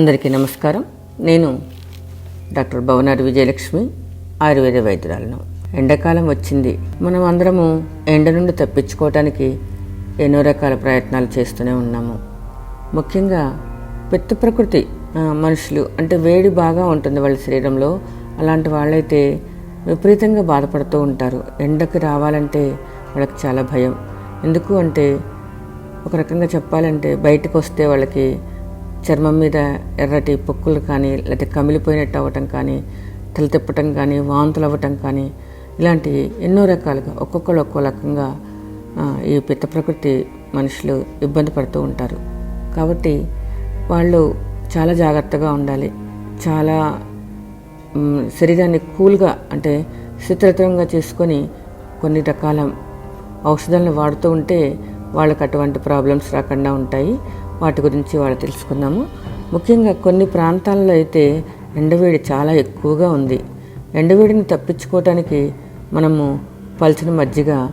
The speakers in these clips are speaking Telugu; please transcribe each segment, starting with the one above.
అందరికీ నమస్కారం. నేను డాక్టర్ భవనాడు విజయలక్ష్మి ఆయుర్వేద వైద్యురాలను. ఎండాకాలం వచ్చింది. మనం అందరము ఎండ నుండి తప్పించుకోవటానికి ఎన్నో రకాల ప్రయత్నాలు చేస్తూనే ఉన్నాము. ముఖ్యంగా పిత్త ప్రకృతి మనుషులు అంటే వేడి బాగా ఉంటుంది వాళ్ళ శరీరంలో. అలాంటి వాళ్ళైతే విపరీతంగా బాధపడుతూ ఉంటారు. ఎండకు రావాలంటే వాళ్ళకి చాలా భయం. ఎందుకు అంటే ఒక రకంగా చెప్పాలంటే బయటకు వస్తే వాళ్ళకి చర్మం మీద ఎర్రటి పొక్కులు కానీ లేకపోతే కమిలిపోయినట్టు అవ్వటం కానీ తల తిప్పటం కానీ వాంతులు అవ్వటం కానీ ఇలాంటి ఎన్నో రకాలుగా ఒక్కొక్కరు ఒక్కో రకంగా ఈ పిత్త ప్రకృతి మనుషులు ఇబ్బంది పడుతూ ఉంటారు. కాబట్టి వాళ్ళు చాలా జాగ్రత్తగా ఉండాలి. చాలా శరీరాన్ని కూల్గా అంటే శీతలతంగా చేసుకొని కొన్ని రకాల ఔషధాలను వాడుతూ ఉంటే వాళ్ళకి అటువంటి ప్రాబ్లమ్స్ రాకుండా ఉంటాయి. వాటి గురించి వాళ్ళు తెలుసుకుందాము. ముఖ్యంగా కొన్ని ప్రాంతాల్లో అయితే ఎండవేడి చాలా ఎక్కువగా ఉంది. ఎండవేడిని తప్పించుకోవటానికి మనము పల్చిన మజ్జిగ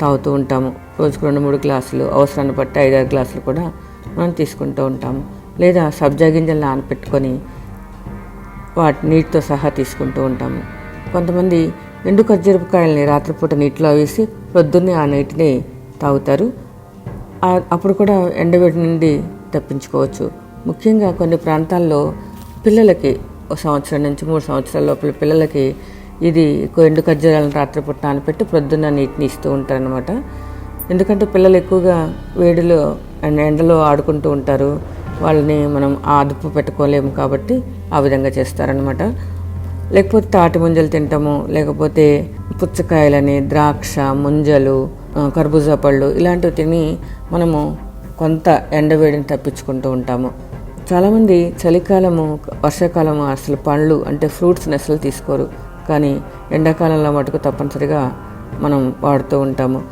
తాగుతూ ఉంటాము. రోజుకు రెండు మూడు గ్లాసులు అవసరాన్ని బట్టి ఐదారు గ్లాసులు కూడా మనం తీసుకుంటూ ఉంటాము. లేదా సబ్జా గింజలు నానపెట్టుకొని వాటి నీటితో సహా తీసుకుంటూ ఉంటాము. కొంతమంది ఎండు ఖర్జూరకాయల్ని రాత్రిపూట నీటిలో వేసి పొద్దున్నే ఆ నీటిని తాగుతారు. అప్పుడు కూడా ఎండవేడి నుండి తప్పించుకోవచ్చు. ముఖ్యంగా కొన్ని ప్రాంతాల్లో పిల్లలకి ఒక సంవత్సరం నుంచి మూడు సంవత్సరాల లోపల పిల్లలకి ఇది ఎక్కువ ఎండు ఖర్జూరాలను రాత్రిపూట నానపెట్టి ప్రొద్దున్న నీటిని ఇస్తూ ఉంటారనమాట ఎందుకంటే పిల్లలు ఎక్కువగా వేడిలో అండ్ ఎండలో ఆడుకుంటూ ఉంటారు. వాళ్ళని మనం ఆదుపు అదుపు పెట్టుకోలేము కాబట్టి ఆ విధంగా చేస్తారనమాట లేకపోతే తాటి ముంజలు తింటాము లేకపోతే పుచ్చకాయలని ద్రాక్ష ముంజలు కర్బూజా పళ్ళు ఇలాంటివి తిని మనము కొంత ఎండవేడిని తప్పించుకుంటూ ఉంటాము. చాలామంది చలికాలము వర్షాకాలము అసలు పండ్లు అంటే ఫ్రూట్స్ని అసలు తీసుకోరు. కానీ ఎండాకాలంలో మటుకు తప్పనిసరిగా మనం వాడుతూ ఉంటాము.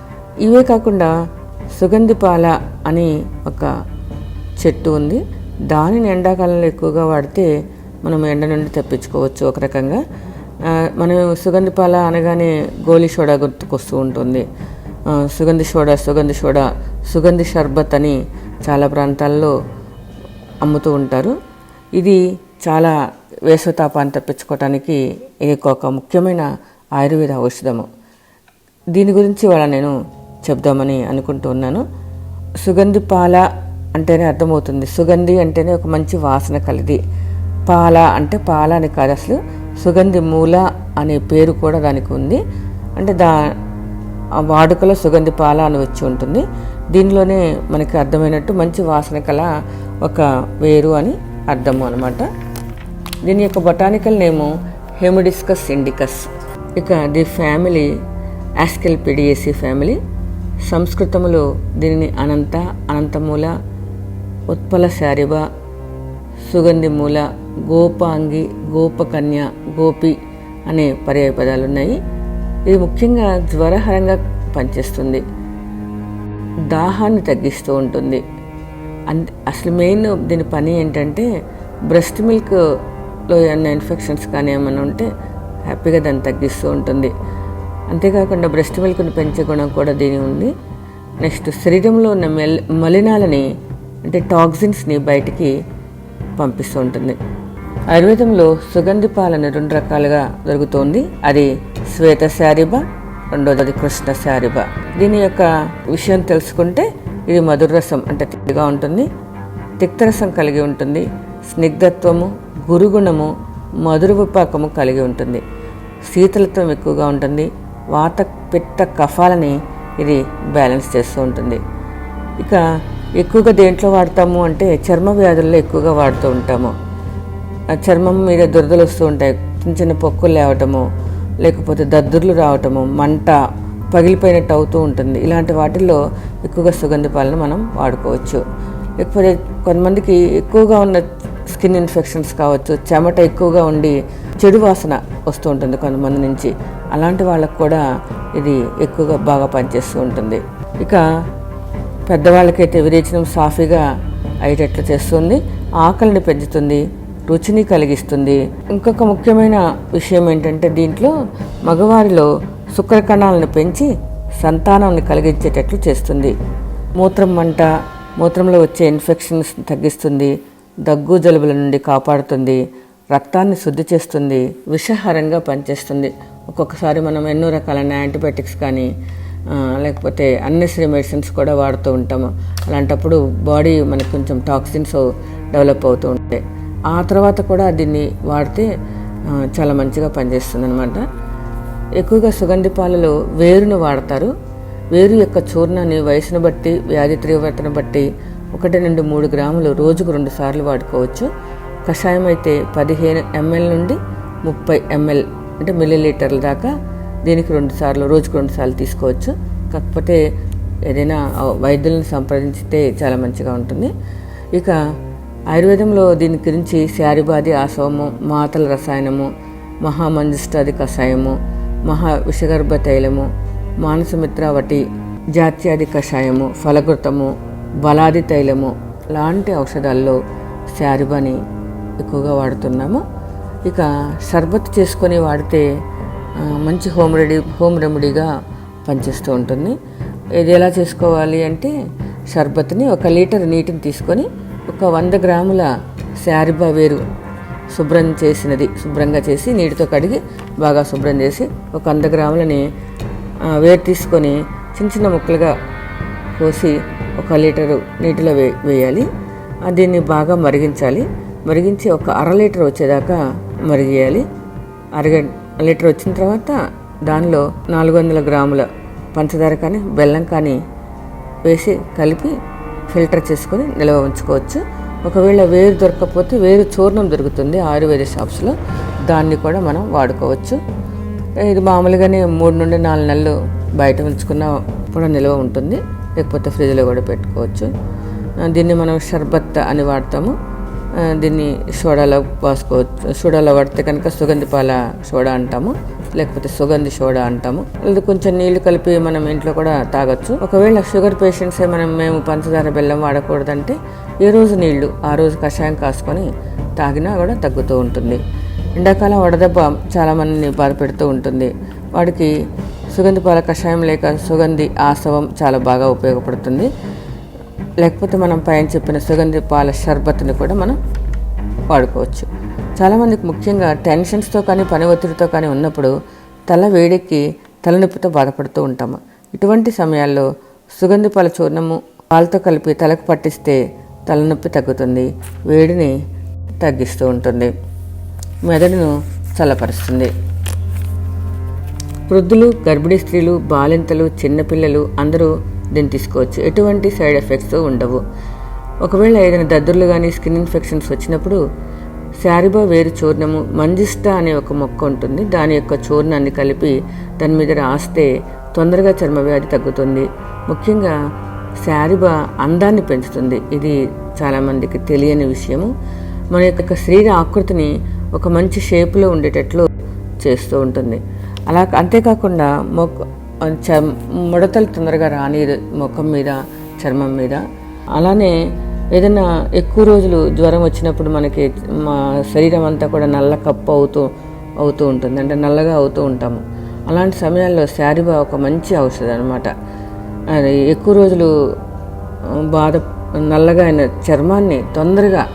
ఇవే కాకుండా సుగంధిపాల అని ఒక చెట్టు ఉంది. దానిని ఎండాకాలంలో ఎక్కువగా వాడితే మనం ఎండ నుండి తప్పించుకోవచ్చు ఒక రకంగా. మనం సుగంధిపాల అనగానే గోలి సోడా గుర్తుకొస్తూ ఉంటుంది. సుగంధి సోడా సుగంధి సోడా సుగంధి షర్బత్ అని చాలా ప్రాంతాల్లో అమ్ముతూ ఉంటారు. ఇది చాలా వేసవతాపాన్ని తప్పించుకోవటానికి ఇది ఒక ముఖ్యమైన ఆయుర్వేద ఔషధము. దీని గురించి వాళ్ళ నేను చెప్దామని అనుకుంటూ ఉన్నాను. సుగంధి పాల అంటేనే అర్థమవుతుంది. సుగంధి అంటేనే ఒక మంచి వాసన కలిది పాల అంటే పాల అని కాదు అసలు. సుగంధి మూల అనే పేరు కూడా దానికి ఉంది. అంటే దా వాడుకలో సుగంధి పాల అని వచ్చి ఉంటుంది. దీనిలోనే మనకి అర్థమైనట్టు మంచి వాసన కల ఒక వేరు అని అర్థము అనమాట దీని యొక్క బొటానికల్ నేము హెమిడిస్కస్ ఇండికస్. ఇక ది ఫ్యామిలీ ఆస్కెల్పిడియేసి ఫ్యామిలీ. సంస్కృతములో దీనిని అనంత అనంతమూల ఉత్పల శారిబ సుగంధి మూల గోపాంగి గోపకన్య గోపి అనే పర్యాయ పదాలు ఉన్నాయి ఇది ముఖ్యంగా జ్వరహరంగా పనిచేస్తుంది. దాహాన్ని తగ్గిస్తూ ఉంటుంది. అంత అసలు మెయిన్ దీని పని ఏంటంటే బ్రెస్ట్ మిల్క్లో ఏమైనా ఇన్ఫెక్షన్స్ కానీ ఏమైనా ఉంటే హ్యాపీగా దాన్ని తగ్గిస్తూ ఉంటుంది. అంతేకాకుండా బ్రెస్ట్ మిల్క్ని పెంచే గుణం కూడా దీని ఉంది. నెక్స్ట్ శరీరంలో ఉన్న మెల్ మలినాలని అంటే టాక్సిన్స్ని బయటికి పంపిస్తూ ఉంటుంది. ఆయుర్వేదంలో సుగంధి పాలన రెండు రకాలుగా దొరుకుతోంది. అది శ్వేత శారీబ రెండోది కృష్ణ శారీబ. దీని యొక్క విషయం తెలుసుకుంటే ఇది మధుర రసం అంటే తిక్కగా ఉంటుంది తిక్తరసం కలిగి ఉంటుంది స్నిగ్ధత్వము గురుగుణము మధుర విపాకము కలిగి ఉంటుంది శీతలత్వం ఎక్కువగా ఉంటుంది వాత పిత్త కఫాలని ఇది బ్యాలెన్స్ చేస్తూ ఉంటుంది. ఇక ఎక్కువగా దేంట్లో వాడతాము అంటే చర్మ వ్యాధుల్లో ఎక్కువగా వాడుతూ ఉంటాము. ఆ చర్మం మీద దురదలు వస్తూ ఉంటాయి చిన్న చిన్న పొక్కులు లేవటము లేకపోతే దద్దుర్లు రావటము మంట పగిలిపోయినట్టు అవుతూ ఉంటుంది. ఇలాంటి వాటిల్లో ఎక్కువగా సుగంధ పాలను మనం వాడుకోవచ్చు. లేకపోతే కొంతమందికి ఎక్కువగా ఉన్న స్కిన్ ఇన్ఫెక్షన్స్ కావచ్చు చెమట ఎక్కువగా ఉండి చెడు వాసన వస్తూ ఉంటుంది కొంతమంది నుంచి. అలాంటి వాళ్ళకు కూడా ఇది ఎక్కువగా బాగా పనిచేస్తూ ఉంటుంది. ఇక పెద్దవాళ్ళకైతే విరేచనం సాఫీగా అయ్యేటట్లు చేస్తుంది. ఆకలిని పెంచుతుంది. రుచిని కలిగిస్తుంది. ఇంకొక ముఖ్యమైన విషయం ఏంటంటే దీంట్లో మగవారిలో శుక్ర కణాలను పెంచి సంతానాన్ని కలిగించేటట్లు చేస్తుంది. మూత్రం మంట మూత్రంలో వచ్చే ఇన్ఫెక్షన్స్ తగ్గిస్తుంది. దగ్గు జలుబుల నుండి కాపాడుతుంది. రక్తాన్ని శుద్ధి చేస్తుంది. విషహారంగా పనిచేస్తుంది. ఒక్కొక్కసారి మనం ఎన్నో రకాలైన యాంటీబయాటిక్స్ కానీ లేకపోతే అన్నెసరీ మెడిసిన్స్ కూడా వాడుతూ ఉంటాము. అలాంటప్పుడు బాడీ మనకు కొంచెం టాక్సిన్స్ డెవలప్ అవుతూ ఉంటాయి. ఆ తర్వాత కూడా దీన్ని వాడితే చాలా మంచిగా పనిచేస్తుంది అనమాట ఎక్కువగా సుగంధి పాలలో వేరును వాడతారు. వేరు యొక్క చూర్ణాన్ని వయసును బట్టి వ్యాధి తీవ్రతను బట్టి ఒకటి నుండి మూడు గ్రాములు రోజుకు రెండు సార్లు వాడుకోవచ్చు. కషాయం అయితే పదిహేను ఎంఎల్ నుండి ముప్పై ఎంఎల్ అంటే మిల్లీలీటర్ల దాకా దీనికి రెండు సార్లు రోజుకు రెండు సార్లు తీసుకోవచ్చు. కాకపోతే ఏదైనా వైద్యులను సంప్రదించితే చాలా మంచిగా ఉంటుంది. ఇక ఆయుర్వేదంలో దీని గురించి శారిబాది ఆసవము మాతల రసాయనము మహామంజిష్టాది కషాయము మహా విషగర్భ తైలము మానసమిత్రావటి జాత్యాది కషాయము ఫలకృతము బలాది తైలము లాంటి ఔషధాల్లో శారీబాని ఎక్కువగా వాడుతున్నాము. ఇక షర్బత్ చేసుకొని వాడితే మంచి హోమ్ రెడీ హోమ్ రెమెడీగా పనిచేస్తూ ఉంటుంది. ఇది ఎలా చేసుకోవాలి అంటే షర్బత్ని ఒక లీటర్ నీటిని తీసుకొని ఒక వంద గ్రాముల శారిబా వేరు శుభ్రం చేసినది శుభ్రంగా చేసి నీటితో కడిగి బాగా శుభ్రం చేసి ఒక వంద గ్రాములని వేరు తీసుకొని చిన్న చిన్న ముక్కలుగా కోసి ఒక లీటరు నీటిలో వే వేయాలి. దీన్ని బాగా మరిగించాలి. మరిగించి ఒక అర లీటర్ వచ్చేదాకా మరిగేయాలి. అరగ లీటర్ వచ్చిన తర్వాత దానిలో నాలుగు వందల గ్రాముల పంచదార కానీ బెల్లం కానీ వేసి కలిపి ఫిల్టర్ చేసుకొని నిల్వ ఉంచుకోవచ్చు. ఒకవేళ వేరు దొరకకపోతే వేరు చూర్ణం దొరుకుతుంది ఆయుర్వేద షాప్స్లో. దాన్ని కూడా మనం వాడుకోవచ్చు. ఇది మామూలుగానే మూడు నుండి నాలుగు నెలలు బయట ఉంచుకున్న కూడా నిల్వ ఉంటుంది. లేకపోతే ఫ్రిడ్జ్లో కూడా పెట్టుకోవచ్చు. దీన్ని మనం షర్బత్ అని వాడతాము. దీన్ని సోడాలో పోసుకోవచ్చు. సోడాలో వాడితే కనుక సుగంధి పాల సోడా అంటాము. లేకపోతే సుగంధి సోడా అంటాము. లేదా కొంచెం నీళ్ళు కలిపి మనం ఇంట్లో కూడా తాగొచ్చు. ఒకవేళ షుగర్ పేషెంట్సే మనం మేము పంచదార బెల్లం వాడకూడదంటే ఏ రోజు నీళ్ళు ఆ రోజు కషాయం కాసుకొని తాగినా కూడా తగ్గుతూ ఉంటుంది. ఎండాకాలం వడదెబ్బ చాలా మందిని బాధ పెడుతూ ఉంటుంది. వాడికి సుగంధి పాల కషాయం లేక సుగంధి ఆసవం చాలా బాగా ఉపయోగపడుతుంది. లేకపోతే మనం పైన చెప్పిన సుగంధి పాల షర్బత్ని కూడా మనం వాడుకోవచ్చు. చాలామందికి ముఖ్యంగా టెన్షన్స్తో కానీ పని ఒత్తిడితో కానీ ఉన్నప్పుడు తల వేడెక్కి తలనొప్పితో బాధపడుతూ ఉంటాము. ఇటువంటి సమయాల్లో సుగంధి పాల చూర్ణము పాలతో కలిపి తలకు పట్టిస్తే తలనొప్పి తగ్గుతుంది వేడిని తగ్గిస్తూ ఉంటుంది. మెదడును చల్లపరుస్తుంది. వృద్ధులు గర్భిణీ స్త్రీలు బాలింతలు చిన్నపిల్లలు అందరూ దీన్ని తీసుకోవచ్చు ఎటువంటి సైడ్ ఎఫెక్ట్స్ ఉండవు. ఒకవేళ ఏదైనా దద్దుర్లు కానీ స్కిన్ ఇన్ఫెక్షన్స్ వచ్చినప్పుడు శారిబా వేరు చూర్ణము మంజిష్ట అనే ఒక మొక్క ఉంటుంది. దాని యొక్క చూర్ణాన్ని కలిపి దాని మీద రాస్తే తొందరగా చర్మవ్యాధి తగ్గుతుంది. ముఖ్యంగా శారిబా అందాన్ని పెంచుతుంది. ఇది చాలామందికి తెలియని విషయము. మన యొక్క శరీర ఆకృతిని ఒక మంచి షేప్లో ఉండేటట్లు చేస్తూ ఉంటుంది. అలా అంతేకాకుండా మొక్క చ- ముడతలు తొందరగా రాని ముఖం మీద చర్మం మీద. అలానే ఏదైనా ఎక్కువ రోజులు జ్వరం వచ్చినప్పుడు మనకి మా శరీరం అంతా కూడా నల్ల కప్పు అవుతూ అవుతూ ఉంటుంది. అంటే నల్లగా అవుతూ ఉంటాము. అలాంటి సమయాల్లో శారీబా ఒక మంచి ఔషధం అనమాట అది ఎక్కువ రోజులు బాధ నల్లగా అయిన చర్మాన్ని తొందరగా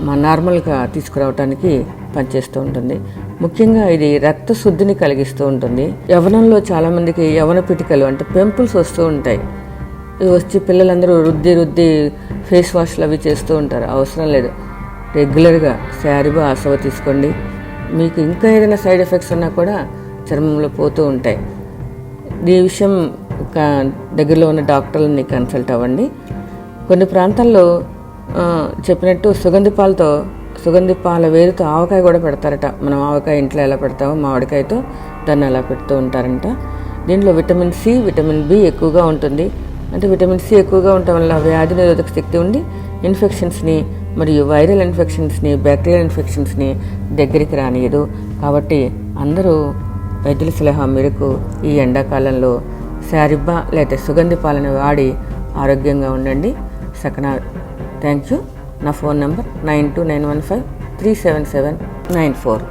మా నార్మల్గా తీసుకురావడానికి పనిచేస్తూ ఉంటుంది. ముఖ్యంగా ఇది రక్త శుద్ధిని కలిగిస్తూ ఉంటుంది. యవనంలో చాలామందికి యవన పిటికలు అంటే పెంపుల్స్ వస్తూ ఉంటాయి. వచ్చి పిల్లలందరూ రుద్ది రుద్ది ఫేస్ వాష్లు అవి చేస్తూ ఉంటారు. అవసరం లేదు. రెగ్యులర్గా శారీబా ఆసవ తీసుకోండి. మీకు ఇంకా ఏదైనా సైడ్ ఎఫెక్ట్స్ ఉన్నా కూడా చర్మంలో పోతూ ఉంటాయి. ఈ విషయం ఒక దగ్గరలో ఉన్న డాక్టర్లని కన్సల్ట్ అవ్వండి. కొన్ని ప్రాంతాల్లో చెప్పినట్టు సుగంధి పాలతో సుగంధి పాల వేరుతో ఆవకాయ కూడా పెడతారట. మనం ఆవకాయ ఇంట్లో ఎలా పెడతామో మామిడికాయతో దాన్ని అలా పెడుతూ ఉంటారంట. దీంట్లో విటమిన్ సి విటమిన్ బి ఎక్కువగా ఉంటుంది. అంటే విటమిన్ సి ఎక్కువగా ఉండటం వల్ల వ్యాధి నిరోధక శక్తి ఉండి ఇన్ఫెక్షన్స్ని మరియు వైరల్ ఇన్ఫెక్షన్స్ని బ్యాక్టీరియల్ ఇన్ఫెక్షన్స్ని దగ్గరికి రానియదు. కాబట్టి అందరూ వైద్యుల సలహా మేరకు ఈ ఎండాకాలంలో శారిబ్బా లేదా సుగంధి పాలను వాడి ఆరోగ్యంగా ఉండండి. సకనా థ్యాంక్ యూ నా phone number nine two nine one five three seven seven nine four.